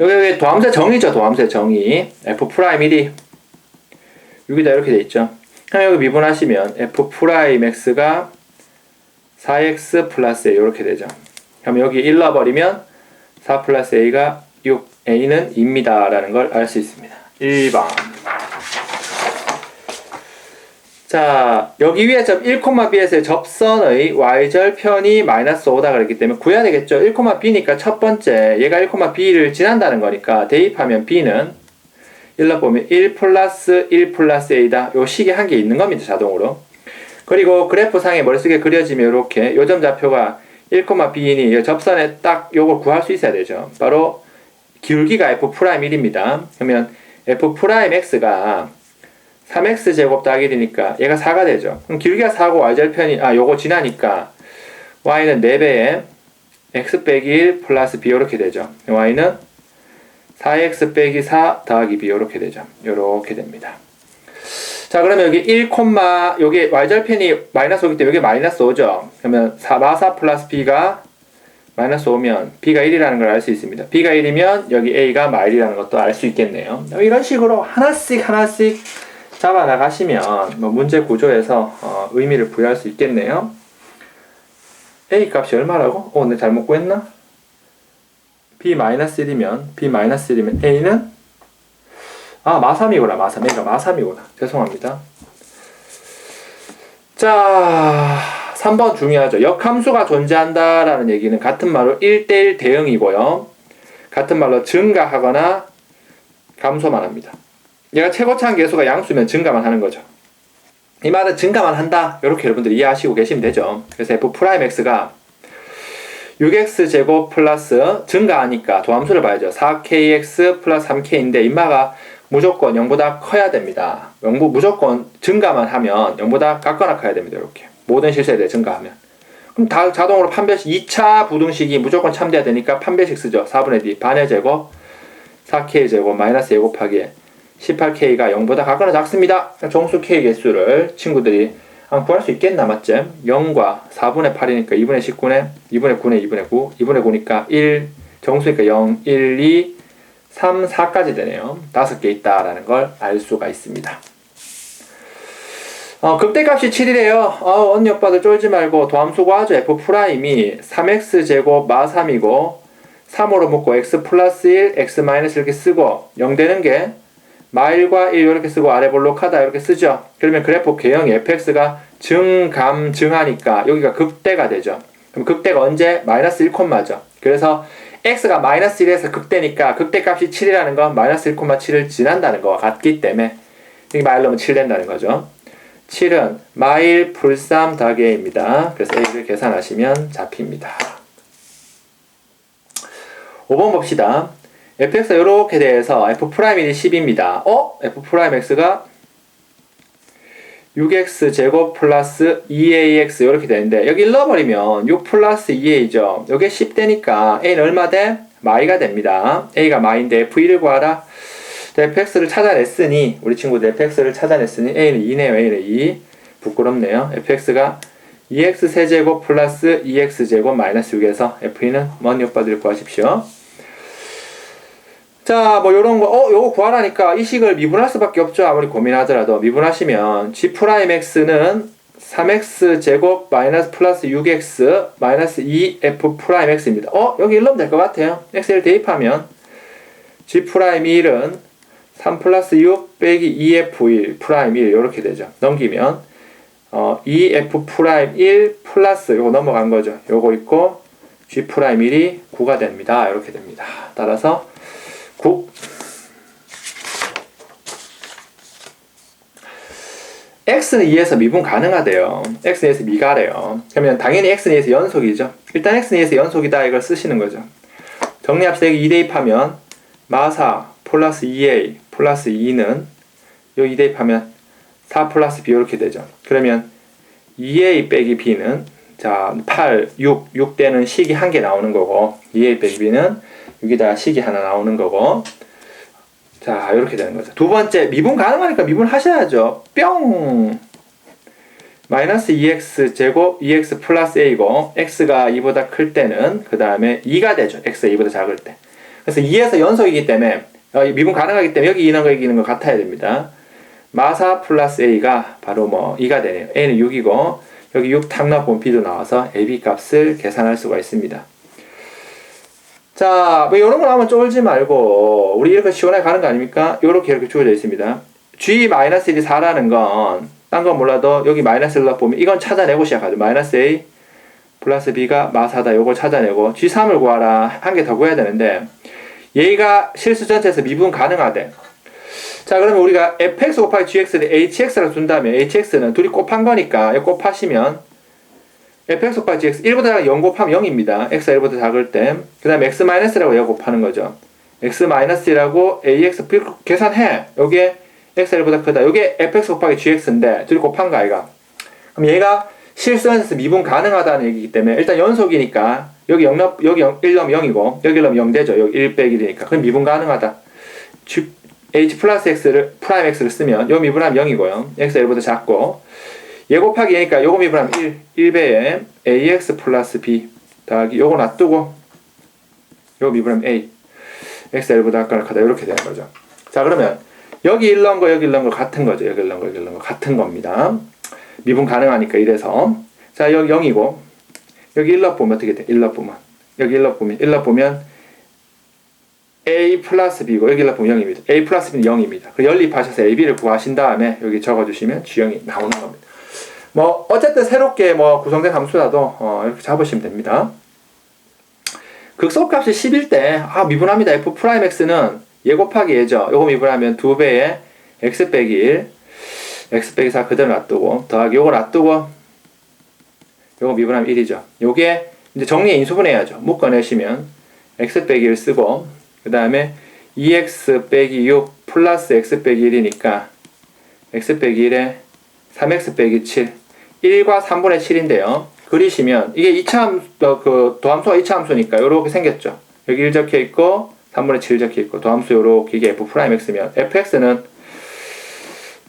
여기, 여기 도함수 정의죠, 도함수 정의. f 프라임 1이 6이다 이렇게 돼 있죠. 그럼 여기 미분하시면 f 프라임 x가 4x 플러스 a 이렇게 되죠. 그럼 여기 1 넣어버리면 4 플러스 a가 6, a는 2입니다. 라는 걸 알 수 있습니다. 1번. 자, 여기 위에 점 1,b에서의 접선의 y절편이 마이너스 5다 그랬기 때문에 구해야 되겠죠. 1,b니까 첫 번째, 얘가 1,b를 지난다는 거니까 대입하면 b는 1로 보면 1 플러스 1 플러스 a다. 요 식이 한 개 있는 겁니다, 자동으로. 그리고 그래프 상에 머릿속에 그려지면 이렇게 요점 좌표가 1,b니 접선에 딱 요걸 구할 수 있어야 되죠. 바로 기울기가 f 프라임 1입니다. 그러면 f 프라임 x가 3x 제곱 더하기 1이니까 얘가 4가 되죠. 그럼 기울기가 4고 y절편이 아 요거 지나니까 y는 4배에 x 빼기 1 플러스 b 이렇게 되죠. y는 4x 빼기 4 더하기 b 이렇게 되죠. 이렇게 됩니다. 자 그러면 여기 1, 여기 y절편이 마이너스 5기 때문에 여기 마이너스 5죠. 그러면 4, 마사 플러스 b가 마이너스 5면 b가 1이라는 걸 알 수 있습니다. b가 1이면 여기 a가 마일이라는 것도 알 수 있겠네요. 이런 식으로 하나씩 하나씩 잡아 나가시면 뭐 문제 구조에서 어, 의미를 부여할 수 있겠네요. a 값이 얼마라고? 어, 내 잘못 구했나? b-1이면 b-1이면 a는 아 마삼이구나 마삼 a가 마삼이구나 죄송합니다. 자 3번 중요하죠. 역함수가 존재한다라는 얘기는 같은 말로 1대1 대응이고요. 같은 말로 증가하거나 감소만 합니다. 얘가 최고차항 계수가 양수면 증가만 하는 거죠. 이 말은 증가만 한다. 이렇게 여러분들이 이해하시고 계시면 되죠. 그래서 f 프라임 x가 6x 제곱 플러스 증가하니까 도함수를 봐야죠. 4kx 플러스 3k인데 인마가 무조건 0보다 커야 됩니다. 0보 무조건 증가만 하면 0보다 같거나 커야 됩니다. 이렇게 모든 실수에 대해 증가하면 그럼 다 자동으로 판별식 2차 부등식이 무조건 참돼야 되니까 판별식 쓰죠. 4분의 d 반의 제곱 4k 제곱 마이너스 2 곱하기 18K가 0보다 같거나 작습니다. 정수 K 개수를 친구들이 한 구할 수 있겠나 맞지? 0과 4분의 8이니까 2분의 19네 2분의 9네 2분의 9 2분의 9니까 1 정수니까 0 1 2 3 4까지 되네요. 5개 있다라는 걸 알 수가 있습니다. 어, 극대값이 7이래요. 어, 언니 오빠들 쫄지 말고 도함수 구하죠. f 프라임이 3x 제곱 마 3이고 3으로 묶고 x 플러스 1, x 마이너스 이렇게 쓰고 0 되는 게 마일과 1 이렇게 쓰고 아래 볼록하다 이렇게 쓰죠. 그러면 그래프 개형이 fx가 증감 증하니까 여기가 극대가 되죠. 그럼 극대가 언제? 마이너스 1, 죠 그래서 x가 마이너스 1에서 극대니까 극대값이 7이라는 건 마이너스 1,7을 지난다는 거와 같기 때문에 여기 마일 넣으면 7 된다는 거죠. 7은 마일 불3 더하기 a입니다. 그래서 a를 계산하시면 잡힙니다. 5번 봅시다. Fx가 이렇게 돼서 f 프라임이 10입니다. 어? f 프라임 x가 6x 제곱 플러스 2ax 이렇게 되는데 여기 넣어버리면 6 플러스 2a죠. 이게 10대니까 a는 얼마 돼? 마이가 됩니다. a가 마인데 f1을 구하라. fx를 찾아냈으니 우리 친구들 fx를 찾아냈으니 a는 2네요. a는 2. 부끄럽네요. fx가 2x 세제곱 플러스 2x 제곱 마이너스 6에서 f는 먼 오빠들 구하십시오. 자, 뭐 요런 거, 어, 요거 구하라니까 이 식을 미분할 수밖에 없죠. 아무리 고민하더라도. 미분하시면 g 프라임 x는 3x 제곱 마이너스 플러스 6x 마이너스 2f 프라임 x입니다. 어, 여기 1넣으면 될 것 같아요. x를 대입하면 g 프라임 1은 3 플러스 6 빼기 2f1 프라임 1 이렇게 되죠. 넘기면 어, 2f 프라임 1 플러스 요거 넘어간 거죠. 요거 있고 g 프라임 1이 9가 됩니다. 이렇게 됩니다. 따라서 9 x는 2에서 미분 가능하대요. x는 2에서 미가래요. 그러면 당연히 x는 2에서 연속이죠. 일단 x는 2에서 연속이다 이걸 쓰시는 거죠. 정리합세기 2 대입하면 마사 플러스 2a 플러스 2는 여기 2 대입하면 4 플러스 b 이렇게 되죠. 그러면 2a 빼기 b는 자 8, 6, 6대는 식이 한 개 나오는 거고 2a 빼기 b는 여기다 식이 하나 나오는 거고 자 이렇게 되는 거죠. 두 번째 미분 가능하니까 미분 하셔야죠. 뿅 마이너스 2x 제곱 2x 플러스 a고 x가 2보다 클 때는 그 다음에 2가 되죠. x가 2보다 작을 때. 그래서 2에서 연속이기 때문에 어, 미분 가능하기 때문에 여기 있는 거 여기 있는 거 같아야 됩니다. 마사 플러스 A가 바로 뭐 2가 되네요. A는 6이고 여기 6탁 넣어보면 B도 나와서 AB 값을 계산할 수가 있습니다. 자, 뭐 이런 거 나오면 쫄지 말고 우리 이렇게 시원하게 가는 거 아닙니까? 이렇게 이렇게 주어져 있습니다. G-1이 4라는 건 딴 건 몰라도 여기 마이너스를 넣어보면 이건 찾아내고 시작하죠. 마이너스 A 플러스 B가 마사다 요걸 찾아내고 G3을 구하라 한 개 더 구해야 되는데 얘가 실수 전체에서 미분 가능하대. 자 그러면 우리가 fx 곱하기 gx를 hx라고 둔다면 hx는 둘이 곱한 거니까 곱하시면 fx 곱하기 gx 1보다 작은 0 곱하면 0입니다. x가 1보다 작을 때. 그 다음에 x 마이너스라고 이거 곱하는 거죠. x 마이너스라고 ax 계산해. 요게 x가 1보다 크다. 요게 fx 곱하기 gx인데 둘이 곱한 거 아이가. 그럼 얘가 실수한에서 미분 가능하다는 얘기이기 때문에 일단 연속이니까 여기 0, 넣- 여기 0, 1 넣으면 0이고 여기 넣으면 0 되죠. 여기 1 빼기 1이니까. 그럼 미분 가능하다. H 플러스 x를 프라임 x를 쓰면 요 미분하면 0이고요. x가 1보다 작고 얘 곱하기 얘니까 요거 미분하면 1, 1배에 ax 플러스 b 더하기 요거 놔두고 요거 미분하면 a x가 1보다 크다 이렇게 되는 거죠. 자 그러면 여기 1 넣은 거 여기 1 넣은 거 같은 거죠. 여기 1 넣은 거 여기 1 넣은 거 같은 겁니다. 미분 가능하니까 이래서 자 여기 0이고 여기 1 넣어보면 어떻게 돼? 1 넣어보면 여기 1 넣어보면 1 넣어보면 a 플러스 b고 여기 1 넣어보면 0입니다. a 플러스 b는 0입니다. 그 연립하셔서 ab를 구하신 다음에 여기 적어주시면 G형이 나오는 겁니다. 뭐 어쨌든 새롭게 뭐 구성된 함수라도 어, 이렇게 잡으시면 됩니다. 극소값이 10일 때 아, 미분합니다. f 프라임 x는 얘 곱하기 얘죠. 요거 미분하면 2배의 x 빼기 1 x 빼기 4 그대로 놔두고 더하기 요거 놔두고 요거 미분하면 1이죠. 요게 이제 정리해 인수분해야죠. 묶어내시면 x 빼기 1 쓰고 그 다음에 2x 빼기 6 플러스 x 빼기 1이니까 x 빼기 1에 3x 빼기 7 1과 3분의 7인데요. 그리시면 이게 2차 함, 어, 그 도함수가 2차 함수니까 요렇게 생겼죠. 여기 1 적혀 있고 3분의 7 적혀 있고 도함수 요렇게 이게 f 프라임 x면 fx는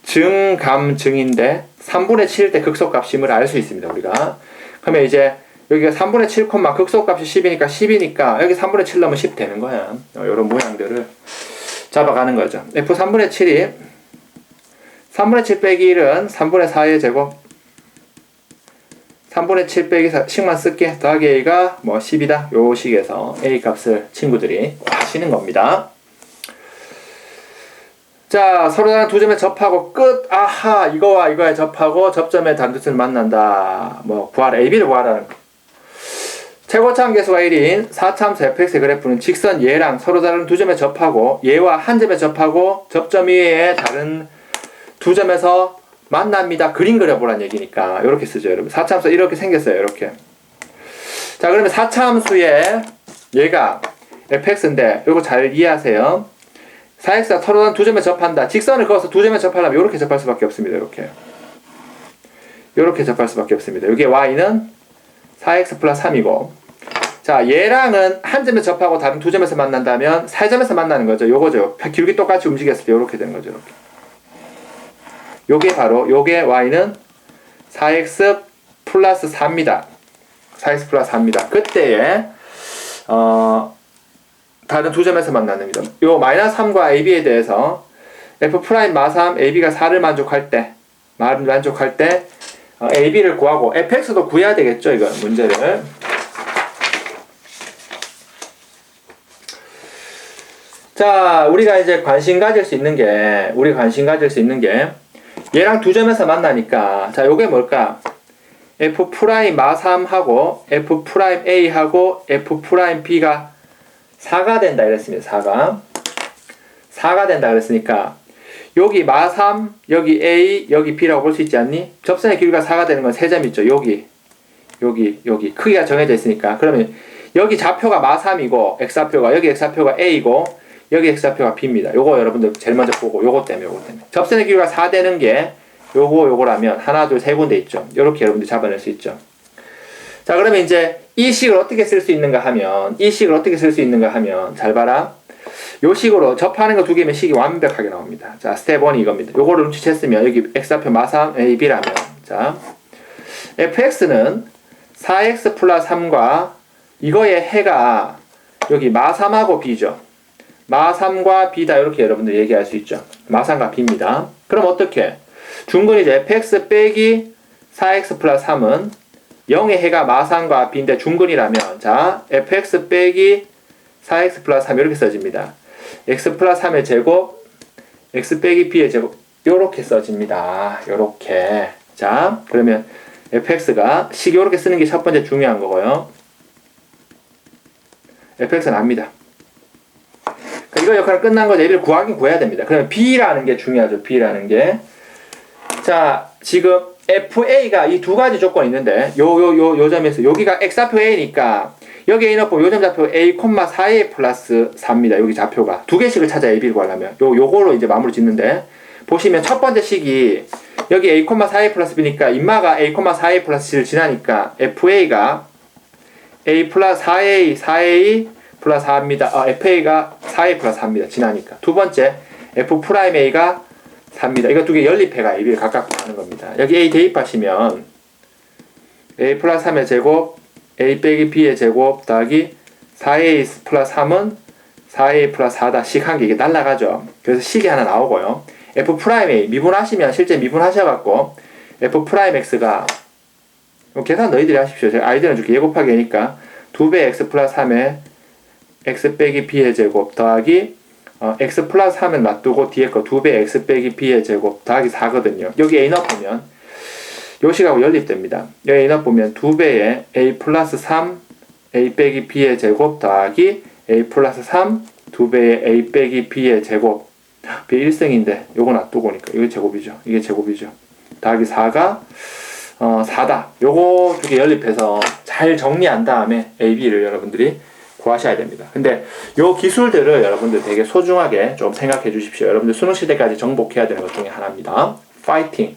증감증인데 3분의 7일 때 극소값임을 알 수 있습니다 우리가 그러면 이제 여기가 3분의 7, 극소값이 10이니까 10이니까 여기 3분의 7 넣으면 10 되는 거야 어, 이런 모양들을 잡아가는 거죠 f 3분의 7이 3분의 7 빼기 1은 3분의 4의 제곱 3분의 7 빼기 4씩만 쓸게 더하기 a가 뭐 10이다 요 식에서 a 값을 친구들이 하시는 겁니다 자, 서로 다른 두 점에 접하고 끝. 아하, 이거와 이거에 접하고 접점에 단두수를 만난다. 뭐 구하라. AB를 구하라는 거. 최고차함 계수가 1인 4차함수 fx의 그래프는 직선 얘랑 서로 다른 두 점에 접하고 얘와 한 점에 접하고 접점 위에 다른 두 점에서 만납니다. 그림 그려보란 얘기니까 이렇게 쓰죠, 여러분. 4차함수 이렇게 생겼어요, 이렇게. 자, 그러면 4차함수의 얘가 fx인데 이거 잘 이해하세요. 4x가 서로 두 점에 접한다. 직선을 그어서 두 점에 접하려면 이렇게 접할 수밖에 없습니다. 이렇게. 이렇게 접할 수밖에 없습니다. 여기 y는 4x 플러스 3이고 자 얘랑은 한 점에 접하고 다른 두 점에서 만난다면 세 점에서 만나는 거죠. 요거죠. 길게 똑같이 움직였을 때 이렇게 되는 거죠. 이렇게. 요게 바로 요게 y는 4x 플러스 4입니다. 4x 플러스 4입니다. 그때에 어 다른 두 점에서 만납니다. 요 마이너스 3과 AB에 대해서 F 프라임 마3 AB가 4를 만족할 때 만- 만족할 때 어, AB를 구하고 FX도 구해야 되겠죠 이거 문제를 자 우리가 이제 관심 가질 수 있는 게 우리 관심 가질 수 있는 게 얘랑 두 점에서 만나니까 자 요게 뭘까 F 프라임 마3하고 F 프라임 A하고 F 프라임 B가 4가 된다 이랬습니다. 4가 4가 된다 그랬으니까 여기 마3 여기 A 여기 B라고 볼 수 있지 않니? 접선의 길이가 4가 되는 건 세 점 있죠. 여기 여기 여기 크기가 정해져 있으니까 그러면 여기 좌표가 마3이고 x좌표가 여기 x좌표가 A고 여기 x좌표가 B입니다. 요거 여러분들 제일 먼저 보고 요거 때문에 요거 때문에 접선의 길이가 4 되는 게 요거 요거라면 하나 둘 세 군데 있죠. 요렇게 여러분들 잡아낼 수 있죠. 자 그러면 이제 이 식을 어떻게 쓸 수 있는가 하면 이 식을 어떻게 쓸 수 있는가 하면 잘 봐라 요 식으로 접하는 거 두 개면 식이 완벽하게 나옵니다 자 스텝 1이 이겁니다 요거를 눈치챘으면 여기 x좌표 마삼 ab라면 자 fx는 4x 플러스 3과 이거의 해가 여기 마3하고 b죠 마3과 b다 이렇게 여러분들 얘기할 수 있죠. 마3과 b입니다. 그럼 어떻게? 중근이 이제 fx 빼기 4x 플러스 3은 0의 해가 마3과 b인데 중근이라면 자 fx 빼기 4x 플러스 3 이렇게 써집니다. x 플러스 3의 제곱 x 빼기 b의 제곱 요렇게 써집니다. 요렇게 자 그러면 fx가 식 요렇게 쓰는 게 첫 번째 중요한 거고요. fx는 압니다. 그러니까 이거 역할은 끝난 거죠. 얘를 구하긴 구해야 됩니다. 그러면 b라는 게 중요하죠. b라는 게. 자, 지금 FA가 이 두 가지 조건이 있는데 요 요 요 요 점에서 여기가 x좌표 A니까 여기 A 넣고 요점 좌표 A, 4A 플러스 4입니다. 여기 좌표가 두 개씩을 찾아 A, B를 구하려면 요 요걸로 이제 마무리 짓는데 보시면 첫 번째 식이 여기 A, 4A 플러스 B니까 인마가 A, 4A 플러스 C를 지나니까 FA가 A 플러스 4A, 4A 플러스 4입니다. 아, FA가 4A 플러스 4입니다. 지나니까. 두 번째, F 프라임 A가 4입니다. 이거 두 개 연립해가 AB를 각각 구하는 겁니다. 여기 A 대입하시면 A 플러스 3의 제곱, A 빼기 B의 제곱 더하기 4A 플러스 3은 4A 플러스 4다. 식한개 이게 날라가죠. 그래서 식이 하나 나오고요. F 프라임 A 미분하시면 실제 미분하셔갖고 F 프라임 X가 뭐 계산 너희들이 하십시오. 제가 아이디어는 줄게. 예 곱하기 니까 2배 X 플러스 3에 X 빼기 B의 제곱 더하기 어, X 플러스 3은 놔두고 뒤에 거 2배 X 빼기 B의 제곱 더하기 4거든요. 여기 A 넣어보면 요 식하고 연립됩니다. 여기 A 넣어보면 2배의 A 플러스 3 A 빼기 B의 제곱 더하기 A 플러스 3 2배의 A 빼기 B의 제곱 B 1승인데 요거 놔두고니까 이게 제곱이죠. 이게 제곱이죠. 더하기 4가 어, 4다. 요거 두 개 연립해서 잘 정리한 다음에 A, B를 여러분들이 구하셔야 됩니다. 근데 요 기술들을 여러분들 되게 소중하게 좀 생각해 주십시오. 여러분들 수능 시대까지 정복해야 되는 것 중에 하나입니다. 파이팅!